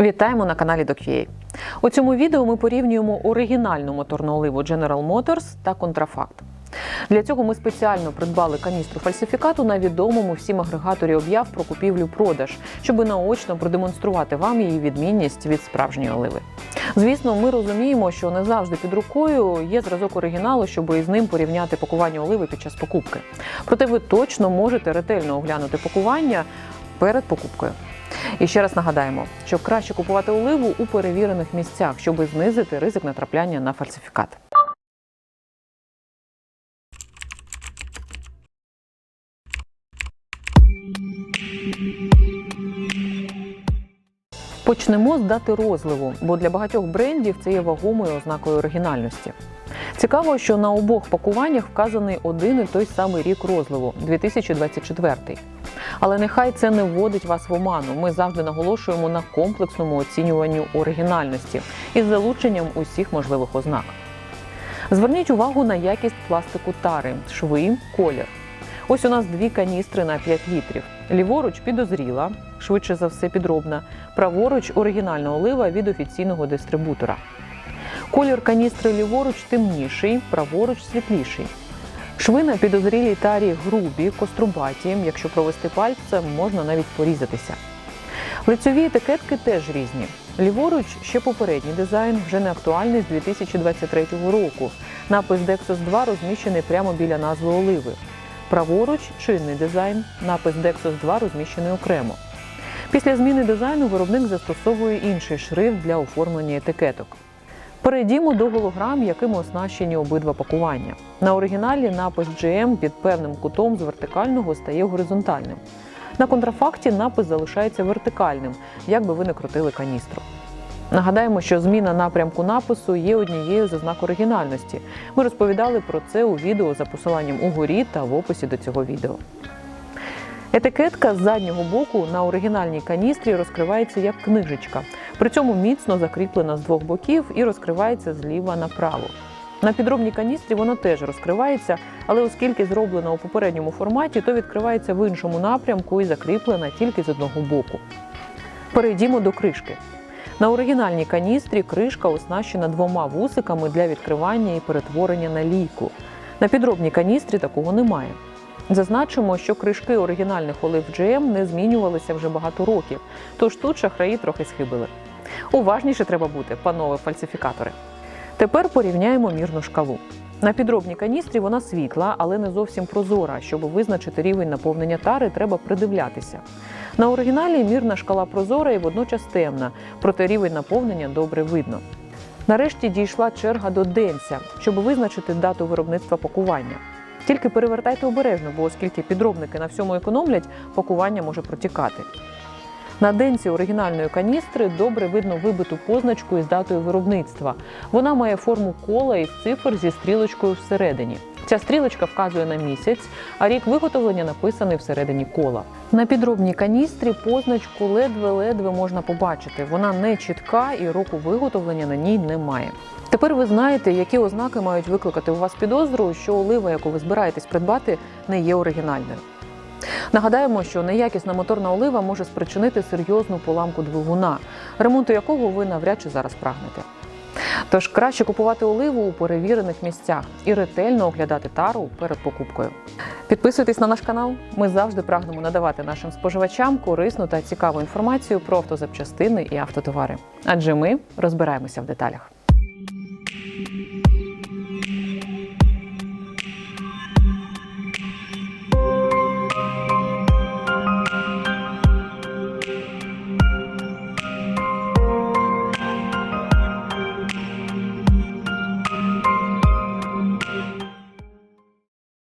Вітаємо на каналі DocVA. У цьому відео ми порівнюємо оригінальну моторну оливу General Motors та контрафакт. Для цього ми спеціально придбали каністру фальсифікату на відомому всім агрегаторі об'яв про купівлю-продаж, щоб наочно продемонструвати вам її відмінність від справжньої оливи. Звісно, ми розуміємо, що не завжди під рукою є зразок оригіналу, щоб із ним порівняти пакування оливи під час покупки. Проте ви точно можете ретельно оглянути пакування перед покупкою. І ще раз нагадаємо, що краще купувати оливу у перевірених місцях, щоб знизити ризик натрапляння на фальсифікат. Почнемо з дати розливу, бо для багатьох брендів це є вагомою ознакою оригінальності. Цікаво, що на обох пакуваннях вказаний один і той самий рік розливу 2024. Але нехай це не вводить вас в оману. Ми завжди наголошуємо на комплексному оцінюванню оригінальності із залученням усіх можливих ознак. Зверніть увагу на якість пластику тари, шви, колір. Ось у нас дві каністри на 5 літрів. Ліворуч підозріла, швидше за все підробна, праворуч оригінальна олива від офіційного дистрибутора. Колір каністри ліворуч темніший, праворуч світліший. Шви на підозрілій тарі грубі, кострубаті. Якщо провести пальцем, можна навіть порізатися. Лицьові етикетки теж різні. Ліворуч ще попередній дизайн, вже не актуальний з 2023 року. Напис Dexos 2 розміщений прямо біля назви оливи. Праворуч чинний дизайн, напис Dexos 2 розміщений окремо. Після зміни дизайну виробник застосовує інший шрифт для оформлення етикеток. Перейдімо до голограм, якими оснащені обидва пакування. На оригіналі напис GM під певним кутом з вертикального стає горизонтальним. На контрафакті напис залишається вертикальним, як би ви не крутили каністру. Нагадаємо, що зміна напрямку напису є однією з ознак оригінальності. Ми розповідали про це у відео за посиланням угорі та в описі до цього відео. Етикетка з заднього боку на оригінальній каністрі розкривається як книжечка, при цьому міцно закріплена з двох боків і розкривається зліва направо. На підробній каністрі воно теж розкривається, але оскільки зроблено у попередньому форматі, то відкривається в іншому напрямку і закріплена тільки з одного боку. Перейдімо до кришки. На оригінальній каністрі кришка оснащена двома вусиками для відкривання і перетворення на лійку. На підробній каністрі такого немає. Зазначимо, що кришки оригінальних олив GM не змінювалися вже багато років, тож тут шахраї трохи схибили. Уважніше треба бути, панове фальсифікатори. Тепер порівняємо мірну шкалу. На підробній каністрі вона світла, але не зовсім прозора. Щоб визначити рівень наповнення тари, треба придивлятися. На оригіналі мірна шкала прозора і водночас темна, проте рівень наповнення добре видно. Нарешті дійшла черга до денця, щоб визначити дату виробництва пакування. Тільки перевертайте обережно, бо оскільки підробники на всьому економлять, пакування може протікати. На денці оригінальної каністри добре видно вибиту позначку із датою виробництва. Вона має форму кола із цифр зі стрілочкою всередині. Ця стрілочка вказує на місяць, а рік виготовлення написаний всередині кола. На підробній каністрі позначку ледве-ледве можна побачити. Вона не чітка і року виготовлення на ній немає. Тепер ви знаєте, які ознаки мають викликати у вас підозру, що олива, яку ви збираєтесь придбати, не є оригінальною. Нагадаємо, що неякісна моторна олива може спричинити серйозну поламку двигуна, ремонту якого ви навряд чи зараз прагнете. Тож краще купувати оливу у перевірених місцях і ретельно оглядати тару перед покупкою. Підписуйтесь на наш канал. Ми завжди прагнемо надавати нашим споживачам корисну та цікаву інформацію про автозапчастини і автотовари. Адже ми розбираємося в деталях.